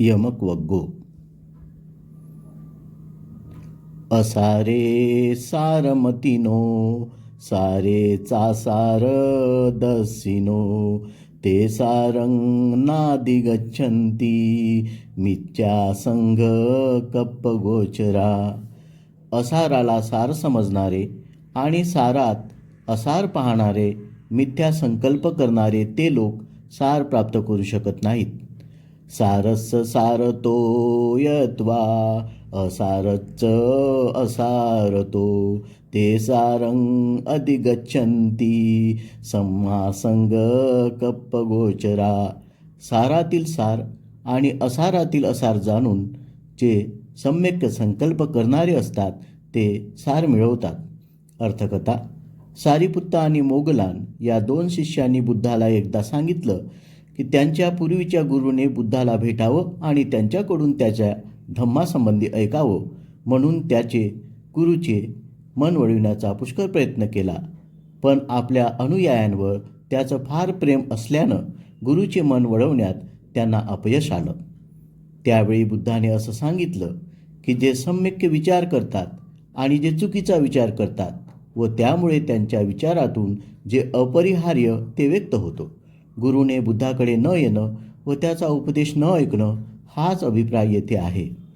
यमक वग्गो असारे सारमतिनो सारे चासार दसिनो ते सारंग नादि गच्छन्ति मिथ्या संघ कप्पगोचरा असाराला सार समजणारे आणि सारात असार पाहणारे मिथ्या संकल्प करणारे ते लोक सार प्राप्त करू शकत नाहीत. सारस सारतो यत्वा असारच असारतो ते सारं अधिगच्छन्ति। संहासंग कप्पगोचरा सारातील सार आणि असारातील असार जाणून जे सम्यक संकल्प करणारे असतात ते सार मिळवतात. अर्थकथा सारिपुत्ता आणि मोगलान या दोन शिष्यांनी बुद्धाला एकदा सांगितलं की त्यांच्या पूर्वीच्या गुरुने बुद्धाला भेटावं आणि त्यांच्याकडून त्याच्या धम्मासंबंधी ऐकावं म्हणून त्याचे गुरुचे मन वळविण्याचा पुष्कळ प्रयत्न केला. पण आपल्या अनुयायांवर त्याचं फार प्रेम असल्यानं गुरुचे मन वळवण्यात त्यांना अपयश आलं. त्यावेळी बुद्धाने असं सांगितलं की जे सम्यक विचार करतात आणि जे चुकीचा विचार करतात व त्यामुळे त्यांच्या विचारातून जे अपरिहार्य ते व्यक्त होतो. गुरुने बुद्धाकडे न येणं व त्याचा उपदेश न ऐकणं हाच अभिप्राय येथे आहे.